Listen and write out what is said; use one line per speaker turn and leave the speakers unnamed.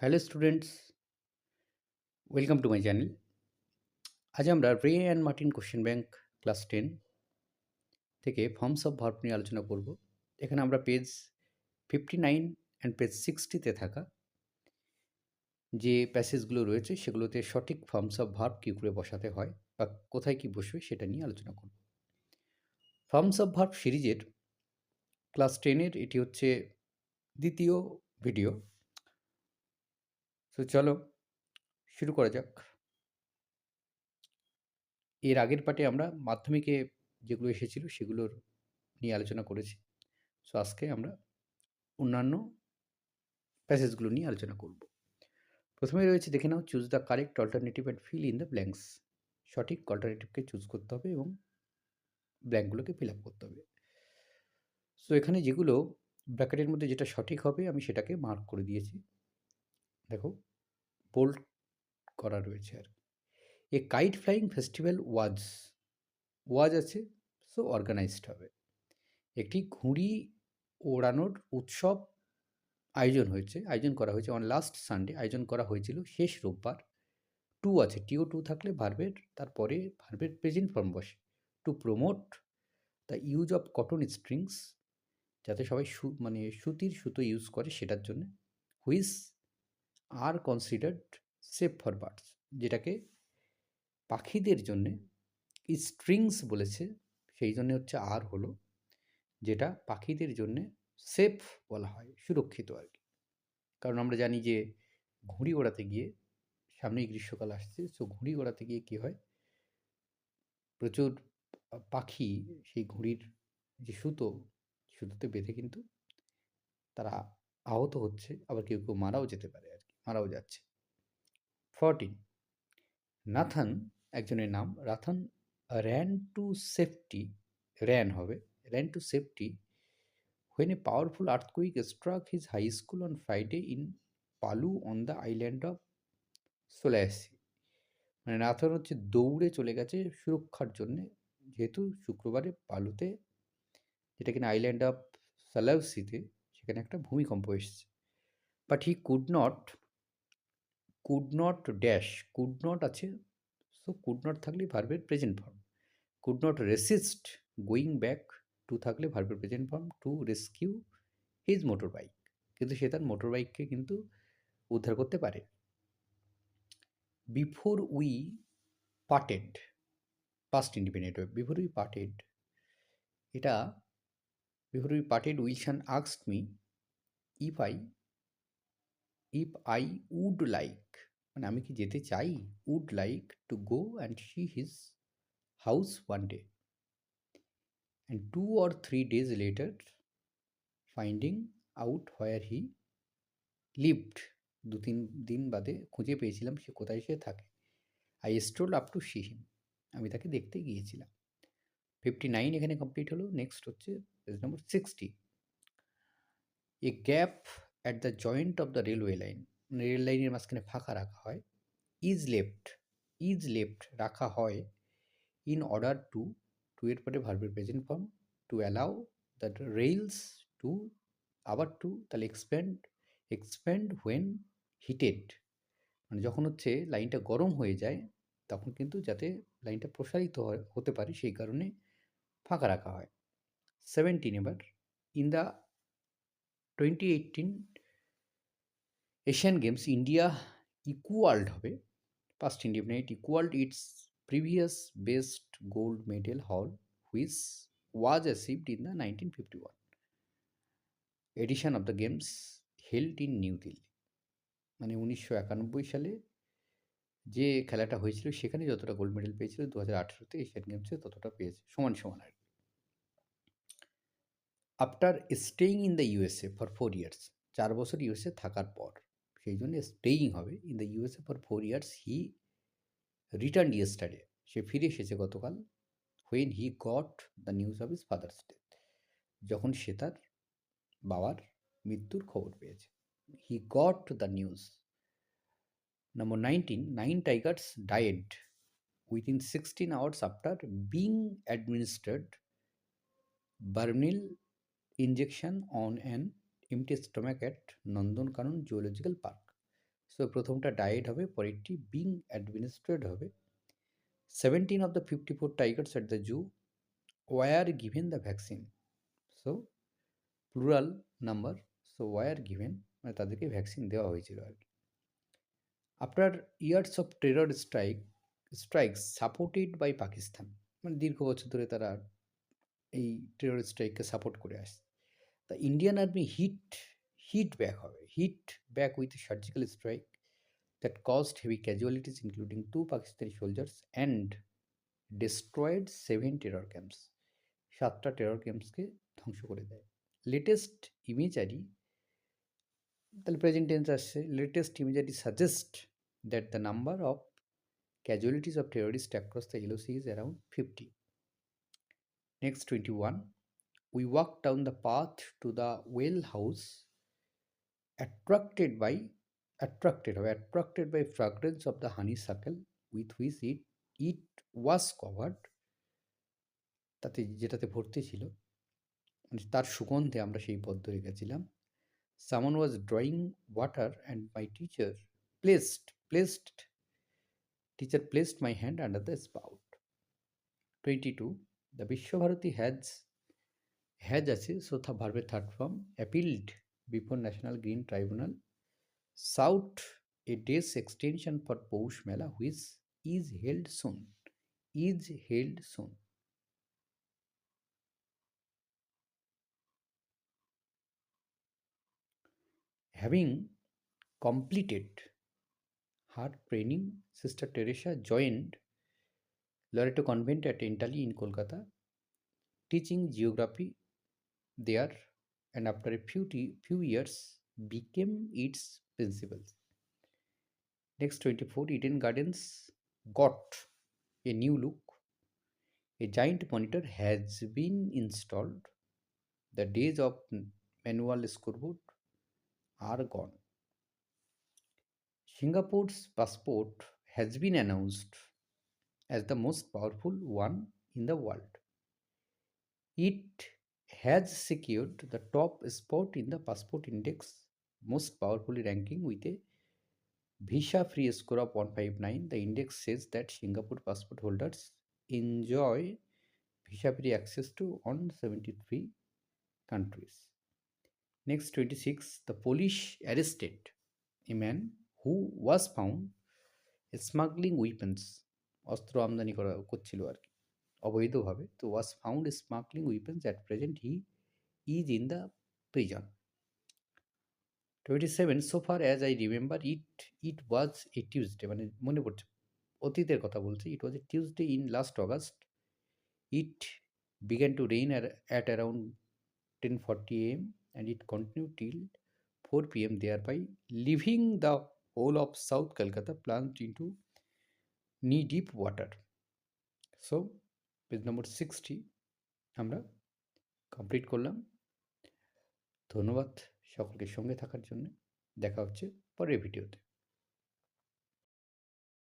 Hello students welcome to my channel আজ আমরা Wren and Martin question bank class ten থেকে forms of verb নিয়ে আলোচনা করব। এখানে আমরা page fifty nine and page সিক্সটিতে থাকা যে প্যাসেজগুলো রয়েছে, সেগুলোতে সঠিক ফর্মস অফ ভার্ব কী করে বসাতে হয় বা কোথায় কী বসবে সেটা নিয়ে আলোচনা করব। ফর্মস অফ ভার্ব সিরিজের ক্লাস টেনের এটি হচ্ছে দ্বিতীয় ভিডিও তো চলো, শুরু করা যাক। এর আগের পার্টে আমরা মাধ্যমিকে যেগুলো এসেছিল সেগুলোর নিয়ে আলোচনা করেছি। সো আজকে আমরা অন্যান্য প্যাসেজগুলো নিয়ে আলোচনা করব। প্রথমে রয়েছে, দেখে নাও choose the correct alternative and fill in the blanks সঠিক অল্টারনেটিভকে চুজ করতে হবে এবং ব্ল্যাঙ্কগুলোকে ফিল আপ করতে হবে। সো এখানে যেগুলো ব্র্যাকেটের মধ্যে যেটা সঠিক হবে, আমি সেটাকে মার্ক করে দিয়েছি। দেখো বোল্ড করা রয়েছে আর কি। A kite flying festival was was আছে সো অর্গানাইজড হবে। একটি ঘুড়ি ওড়ানোর উৎসব আয়োজন হয়েছে, আয়োজন করা হয়েছে অন লাস্ট সানডে আয়োজন করা হয়েছিল শেষ রোববার। টু আছে টিও টু থাকলে ভার্বের তারপরে ভার্বের প্রেজেন্ট ফর্ম বসে। To promote the use of cotton strings যাতে সবাই সু মানে সুতির সুতো ইউজ করে সেটার জন্য। Which are considered safe for birds যেটাকে পাখিদের জন্যে স্ট্রিংস বলেছে, সেই জন্য হচ্ছে আর হলো, যেটা পাখিদের জন্যে সেফ বলা হয়, সুরক্ষিত আর কি। কারণ আমরা জানি যে ঘুড়ি ওড়াতে গিয়ে সামনেই গ্রীষ্মকাল আসছে সো ঘুড়ি ওড়াতে গিয়ে কী হয়? প্রচুর পাখি সেই ঘুড়ির যে সুতো, সুতোতে বেঁধে কিন্তু তারা আহত হচ্ছে, আবার কেউ কেউ মারাও যেতে পারে মারাও যাচ্ছে। ফরটিন, নাথান, একজনের নাম, রাথান, র্যান টু সেফটি, র্যান হবে, ran to safety when a powerful earthquake struck his high school on Friday in Palu on the island of Sulawesi মানে নাথান হচ্ছে দৌড়ে চলে গেছে সুরক্ষার জন্যে, যেহেতু শুক্রবারে পালুতে যেটা কিনা আইল্যান্ড অফ সালাউসিতে সেখানে একটা ভূমিকম্প এসেছে। But he could not could not dash could not আছে সো কুড নট থাকলে ভার্বের present form could not resist going back to থাকলে ভার্বের present form to rescue his motor bike কিন্তু সে তার মোটর বাইককে কিন্তু উদ্ধার করতে পারে। Before we parted past independent before we parted এটা before we parted Wilson আক্সড me if I if I would like মানে আমি কি যেতে চাই? Would like to go and see his house one day and two or three days later finding out where he lived দু তিন দিন বাদে খুঁজে পেয়েছিলাম সে কোথায় সে থাকে। I stroll up to see him আমি তাকে দেখতে গিয়েছিলাম। ফিফটি নাইন এখানে কমপ্লিট হলো। নেক্সট হচ্ছে page number sixty a gap at the joint of the railway line rail লাইনের মাঝখানে ফাঁকা রাখা হয় ইজ লেফট ইজ লেফট রাখা হয় ইন অর্ডার টু টু এর পরে ভার্বের present form to allow the rails to আবার টু তাহলে এক্সপ্যান্ড এক্সপ্যান্ড হোয়েন হিটেড মানে যখন হচ্ছে লাইনটা গরম হয়ে যায়, তখন কিন্তু যাতে লাইনটা প্রসারিত হতে পারে সেই কারণে ফাঁকা রাখা হয়। সেভেন্টিন এবার in the twenty eighteen Asian Games India equalled হবে। Past independent equalled its previous best gold medal হল which was achieved in the nineteen fifty one edition of the games held in new Delhi মানে উনিশশো একানব্বই সালে যে খেলাটা হয়েছিল, সেখানে যতটা গোল্ড মেডেল পেয়েছিল দু হাজার আঠেরোতে এশিয়ান গেমসে ততটা পেয়েছে, সমান সমান আর কি। After staying in the USA for four years চার বছর ইউএসএ থাকার পর সেই জন্য স্টেইং হবে in the USA for four years he return yesterday সে ফিরে এসেছে গতকাল when he got the news of his father's death যখন সে তার বাবার মৃত্যুর খবর পেয়েছে। He got the news number nineteen nine tigers died within sixteen hours after being administered berenil injection on an empty stomach at Nandankanan zoological park so প্রথমটা died হবে, পরেরটি বিং অ্যাডমিনিস্ট্রেড হবে। Seventeen of the fifty four tigers at the zoo were given the vaccine so plural number so were given মানে তাদেরকে vaccine দেওয়া হয়েছিল আর কি। After years of terror strike strikes supported by Pakistan মানে দীর্ঘ বছর ধরে তারা এই টেরর স্ট্রাইককে সাপোর্ট করে আসছে। The Indian army hit hit back হবে hit back with surgical strike that cost heavy casualties including two Pakistani soldiers and destroyed seven terror camps সাতটা টেরর ক্যাম্পসকে ধ্বংস করে দেয় লেটেস্ট ইমেজারি তাহলে প্রেজেন্ট টেন্স আসছে latest imagery suggest that the number of casualties of terrorists across the LOC is around 50. Next 21. We walked down the path to the well house attracted by attracted attracted by fragrance of the honeysuckle with which it it was covered তাতে যেটাতে ভর্তি ছিল মানে তার সুগন্ধে আমরা সেই পথ ধরে গেছিলাম Suman was drawing water and my teacher placed placed Teacher placed my hand under the spout. 22. The Vishwabharati has has আছে, সো থা ভার্ভে third form, appealed before National Green Tribunal sought a days extension for Poush Mela which is held soon, is held soon. Having completed heart training, Sister Teresa joined Loreto Convent at Entally in Kolkata, teaching geography there, and after a few, few years became its principal. Next 24, Eden Gardens got a new look. A giant monitor has been installed. The days of manual scoreboard are gone. Singapore's passport has been announced as the most powerful one in the world. It has secured the top spot in the passport index, most powerfully ranking with a visa free score of 159. The index says that Singapore passport holders enjoy visa free access to 173 countries. Next 26 the Polish arrested a man who was found smuggling weapons অস্ত্র আমদানি করা করছিল আর কি অবৈধভাবে, তো was found smuggling weapons at present he is in the prison twenty seven so far as I remember it it was a Tuesday মানে মনে পড়ছে, অতীতের কথা বলছি it was a Tuesday in last August it began to rain at around ten forty am and it continue till 4 pm thereby, leaving the whole of South Calcutta plunged into knee deep water. So page number sixty আমরা complete করলাম। ধন্যবাদ সকলকে সঙ্গে থাকার জন্য। দেখা হচ্ছে পরের ভিডিওতে